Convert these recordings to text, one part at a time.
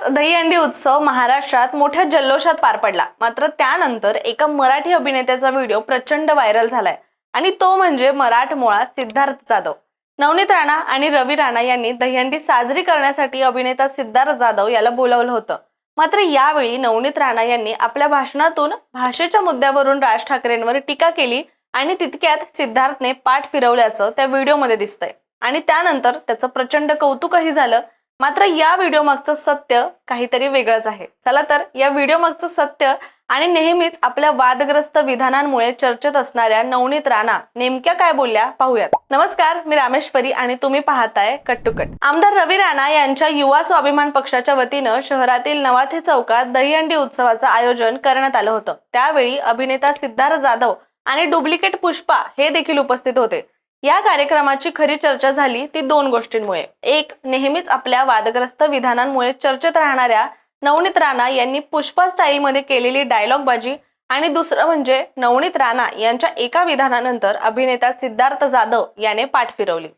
नुकताच दहीहंडी उत्सव महाराष्ट्रात मोठ्या जल्लोषात पार पडला. मात्र त्यानंतर एका मराठी अभिनेत्याचा व्हिडिओ प्रचंड व्हायरल झालाय आणि तो म्हणजे मराठमोळा सिद्धार्थ जाधव. नवनीत राणा आणि रवी राणा यांनी दहीहंडी साजरी करण्यासाठी अभिनेता सिद्धार्थ जाधव याला बोलावलं होतं. मात्र यावेळी नवनीत राणा यांनी आपल्या भाषणातून भाषेच्या मुद्द्यावरून राज ठाकरेंवर टीका केली आणि तितक्यात सिद्धार्थने पाठ फिरवल्याचं त्या व्हिडिओमध्ये दिसतंय. आणि त्यानंतर त्याचं प्रचंड कौतुकही झालं मात्र या व्हिडिओ मागचं सत्य काहीतरी वेगळंच आहे. चला तर या व्हिडिओ मागचं सत्य आणि नेहमीच आपल्या वादग्रस्त विधानांमुळे चर्चेत असणाऱ्या नवनीत राणा नेमक्या काय बोलल्या पाहूयात. नमस्कार मी रामेश्वरी आणि तुम्ही पाहताय कट टू कट. आमदार रवी राणा यांच्या युवा स्वाभिमान पक्षाच्या वतीनं शहरातील नवाथे चौकात दहीहंडी उत्सवाचं आयोजन करण्यात आलं होतं. त्यावेळी अभिनेता सिद्धार्थ जाधव आणि डुप्लिकेट पुष्पा हे देखील उपस्थित होते. या कार्यक्रमाची खरी चर्चा झाली ती दोन गोष्टींमुळे. एक नेहमीच आपल्या वादग्रस्त विधानांमुळे चर्चेत राहणाऱ्या नवनीत राणा यांनी पुष्पा स्टाईलमध्ये केलेली डायलॉग बाजी आणि दुसरं म्हणजे नवनीत राणा यांच्या एका विधानानंतर अभिनेता सिद्धार्थ जाधव याने पाठ फिरवली.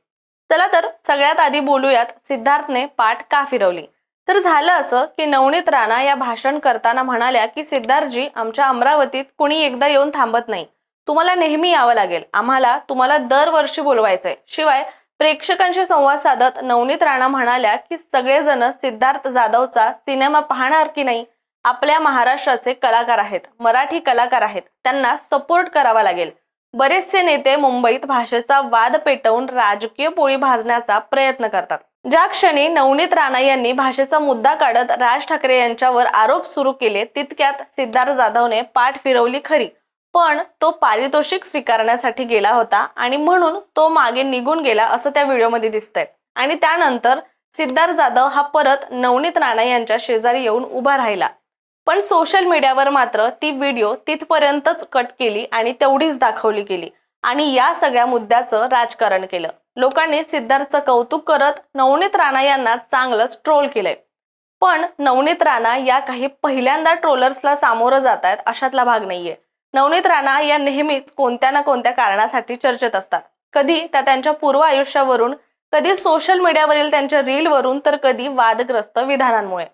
चला तर सगळ्यात आधी बोलूयात सिद्धार्थने पाठ का फिरवली? तर झालं असं की नवनीत राणा या भाषण करताना म्हणाल्या की सिद्धार्थजी आमच्या अमरावतीत कुणी एकदा येऊन थांबत नाही. तुम्हाला नेहमी यावं लागेल. आम्हाला तुम्हाला दरवर्षी बोलवायचंय. शिवाय प्रेक्षकांशी संवाद साधत नवनीत राणा म्हणाल्या की सगळेजण सिद्धार्थ जाधवचा सिनेमा पाहणार की नाही आपल्या महाराष्ट्राचे कलाकार आहेत मराठी कलाकार आहेत त्यांना सपोर्ट करावा लागेल. बरेचसे नेते मुंबईत भाषेचा वाद पेटवून राजकीय पोळी भाजण्याचा प्रयत्न करतात. ज्या क्षणी नवनीत राणा यांनी भाषेचा मुद्दा काढत राज ठाकरे यांच्यावर आरोप सुरू केले तितक्यात सिद्धार्थ जाधवने पाठ फिरवली खरी. पण तो पारितोषिक स्वीकारण्यासाठी गेला होता आणि म्हणून तो मागे निघून गेला असं त्या व्हिडिओमध्ये दिसतंय. आणि त्यानंतर सिद्धार्थ जाधव हा परत नवनीत राणा यांच्या शेजारी येऊन उभा राहिला. पण सोशल मीडियावर मात्र ती व्हिडिओ तिथपर्यंतच कट केली आणि तेवढीच दाखवली गेली आणि या सगळ्या मुद्द्याचं राजकारण केलं. लोकांनी सिद्धार्थचं कौतुक करत नवनीत राणा यांना चांगलंच ट्रोल केलंय. पण नवनीत राणा या काही पहिल्यांदा ट्रोलर्सला सामोरं जात आहेत अशातला भाग नाहीये. नवनीत राणा या नेहमीच कोणत्या ना कोणत्या कारणासाठी चर्चेत असतात. कधी त्या त्यांच्या पूर्व आयुष्यावरून कधी सोशल मीडियावरील त्यांच्या रीलवरून तर कधी वादग्रस्त विधानांमुळे.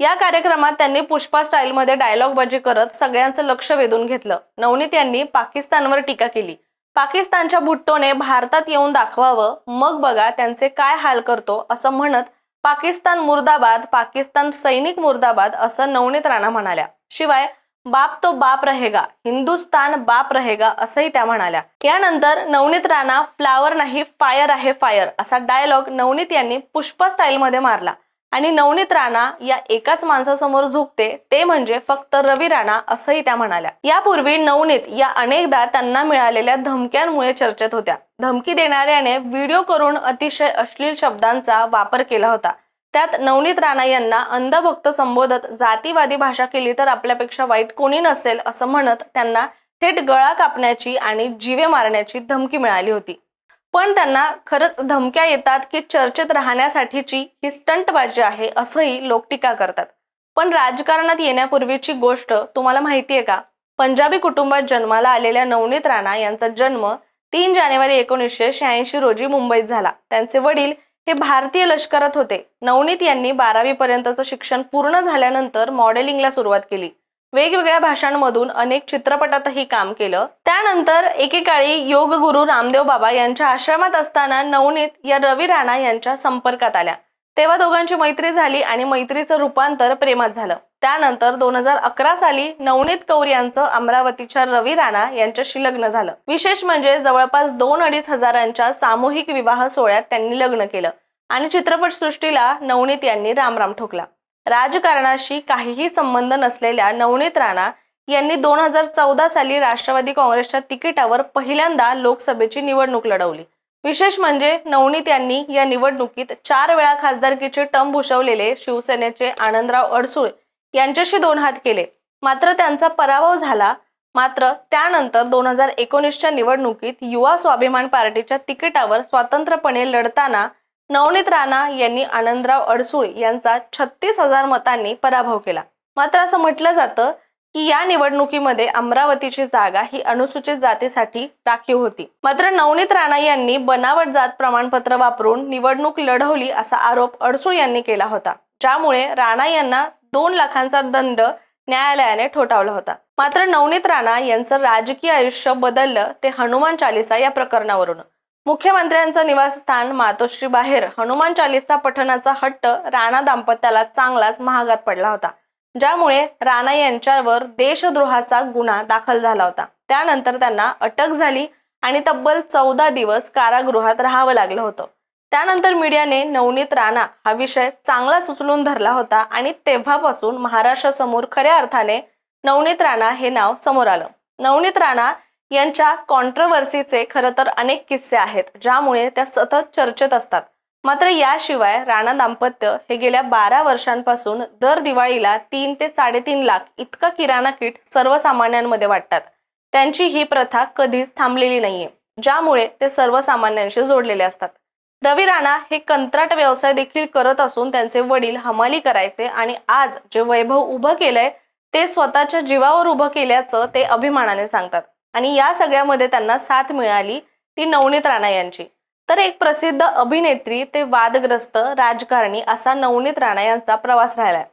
या कार्यक्रमात त्यांनी पुष्पा स्टाईलमध्ये डायलॉगबाजी करत सगळ्यांचं लक्ष वेधून घेतलं. नवनीत यांनी पाकिस्तानवर टीका केली. पाकिस्तानच्या भुट्टोने भारतात येऊन दाखवावं मग बघा त्यांचे काय हाल करतो असं म्हणत पाकिस्तान मुर्दाबाद पाकिस्तान सैनिक मुर्दाबाद असं नवनीत राणा म्हणाल्या. शिवाय बाप तो बाप रहेगा हिंदुस्तान बाप रहेगा असंही त्या म्हणाल्या. यानंतर नवनीत राणा फ्लावर नाही फायर आहे फायर असा डायलॉग नवनीत यांनी पुष्पा स्टाईलमध्ये मारला. आणि नवनीत राणा या एकाच माणसासमोर झुकते ते म्हणजे फक्त रवी राणा असंही त्या म्हणाल्या. यापूर्वी नवनीत या अनेकदा त्यांना मिळालेल्या धमक्यांमुळे चर्चेत होत्या. धमकी देणाऱ्याने व्हिडिओ करून अतिशय अश्लील शब्दांचा वापर केला होता. त्यात नवनीत राणा यांना अंधभक्त संबोधत जातीवादी भाषा केली तर आपल्यापेक्षा वाईट कोणी नसेल असं म्हणत त्यांना थेट गळा कापण्याची आणि जीवे मारण्याची धमकी मिळाली होती. पण त्यांना खरंच धमक्या येतात की चर्चेत राहण्यासाठीची ही स्टंटबाजी आहे असंही लोक टीका करतात. पण राजकारणात येण्यापूर्वीची गोष्ट तुम्हाला माहिती आहे का? पंजाबी कुटुंबात जन्माला आलेल्या नवनीत राणा यांचा जन्म तीन जानेवारी एकोणीसशे शहाऐंशी रोजी मुंबईत झाला. त्यांचे वडील हे भारतीय लष्करात होते. नवनीत यांनी बारावी पर्यंतचं शिक्षण पूर्ण झाल्यानंतर मॉडेलिंगला सुरुवात केली. वेगवेगळ्या भाषांमधून अनेक चित्रपटातही काम केलं. त्यानंतर एकेकाळी योग गुरु रामदेव बाबा यांच्या आश्रमात असताना नवनीत या रवी राणा यांच्या संपर्कात आल्या. तेव्हा दोघांची मैत्री झाली आणि मैत्रीचं रूपांतर प्रेमात झालं. त्यानंतर दोन हजार अकरा साली नवनीत कौर यांचं अमरावतीच्या रवी राणा यांच्याशी लग्न झालं. विशेष म्हणजे जवळपास दोन अडीच हजारांच्या सामूहिक विवाह सोहळ्यात त्यांनी लग्न केलं. आणि चित्रपटसृष्टीला नवनीत यांनी रामराम ठोकला. राजकारणाशी काहीही संबंध नसलेल्या नवनीत राणा यांनी दोन हजार चौदा साली राष्ट्रवादी काँग्रेसच्या तिकिटावर पहिल्यांदा लोकसभेची निवडणूक लढवली. विशेष म्हणजे नवनीत यांनी या निवडणुकीत चार वेळा खासदारकीचे टम भूषवलेले शिवसेनेचे आनंदराव अडसूळ यांच्याशी दोन हात केले. मात्र त्यांचा पराभव झाला. मात्र त्यानंतर दोन हजार एकोणीसच्या निवडणुकीत युवा स्वाभिमान पार्टीच्या तिकिटावर स्वतंत्रपणे लढताना नवनीत राणा यांनी आनंदराव अडसूळ यांचा छत्तीस हजार मतांनी पराभव केला. मात्र असं म्हटलं जातं की या निवडणुकीमध्ये अमरावतीची जागा ही अनुसूचित जातीसाठी राखीव होती. मात्र नवनीत राणा यांनी बनावट जात प्रमाणपत्र वापरून निवडणूक लढवली असा आरोप अडसूळ यांनी केला होता. ज्यामुळे राणा यांना दोन लाखांचा दंड न्यायालयाने ठोठावला होता. मात्र नवनीत राणा यांचं राजकीय आयुष्य बदललं ते हनुमान चालिसा या प्रकरणावरून. मुख्यमंत्र्यांचं निवासस्थान मातोश्री बाहेर हनुमान चालिसा पठणाचा हट्ट राणा दाम्पत्याला चांगलाच महागात पडला होता. ज्यामुळे राणा यांच्यावर देशद्रोहाचा गुन्हा दाखल झाला होता. त्यानंतर त्यांना अटक झाली आणि तब्बल चौदा दिवस कारागृहात राहावं लागलं होतं. त्यानंतर मीडियाने नवनीत राणा हा विषय चांगलाच उचलून धरला होता आणि तेव्हापासून महाराष्ट्रासमोर खऱ्या अर्थाने नवनीत राणा हे नाव समोर आलं. नवनीत राणा यांच्या कॉन्ट्रवर्सीचे खरं तर अनेक किस्से आहेत ज्यामुळे त्या सतत चर्चेत असतात. मात्र याशिवाय राणा दाम्पत्य हे गेल्या बारा वर्षांपासून दर दिवाळीला तीन ते साडेतीन लाख इतका किराणा किट सर्वसामान्यांमध्ये वाटतात. त्यांची ही प्रथा कधीच थांबलेली नाहीये ज्यामुळे ते सर्वसामान्यांशी जोडलेले असतात. रवी राणा हे कंत्राट व्यवसाय देखील करत असून त्यांचे वडील हमाली करायचे आणि आज जे वैभव उभं केलंय ते स्वतःच्या जीवावर उभं केल्याचं ते अभिमानाने सांगतात. आणि या सगळ्यामध्ये त्यांना साथ मिळाली ती नवनीत राणा यांची. तर एक प्रसिद्ध अभिनेत्री ते वादग्रस्त राजकारणी असा नवनीत राणा यांचा प्रवास राहिलाय.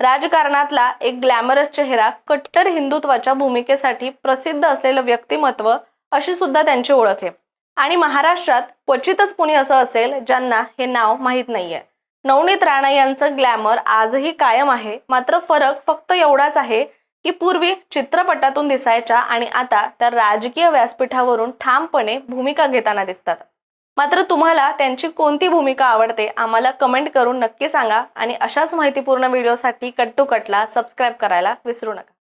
राजकारणातला एक ग्लॅमरस चेहरा कट्टर हिंदुत्वाच्या भूमिकेसाठी प्रसिद्ध असलेलं व्यक्तिमत्व अशी सुद्धा त्यांची ओळख आहे. आणि महाराष्ट्रात क्वचितच कुणी असं असेल ज्यांना हे नाव माहीत नाहीये. नवनीत राणा यांचं ग्लॅमर आजही कायम आहे मात्र फरक फक्त एवढाच आहे की पूर्वी चित्रपटातून दिसायच्या आणि आता त्या राजकीय व्यासपीठावरून ठामपणे भूमिका घेताना दिसतात. मात्र तुम्हाला त्यांची कोणती भूमिका आवडते आम्हाला कमेंट करून नक्की सांगा आणि अशाच माहितीपूर्ण व्हिडिओसाठी कट टू कटला सबस्क्राईब करायला विसरू नका.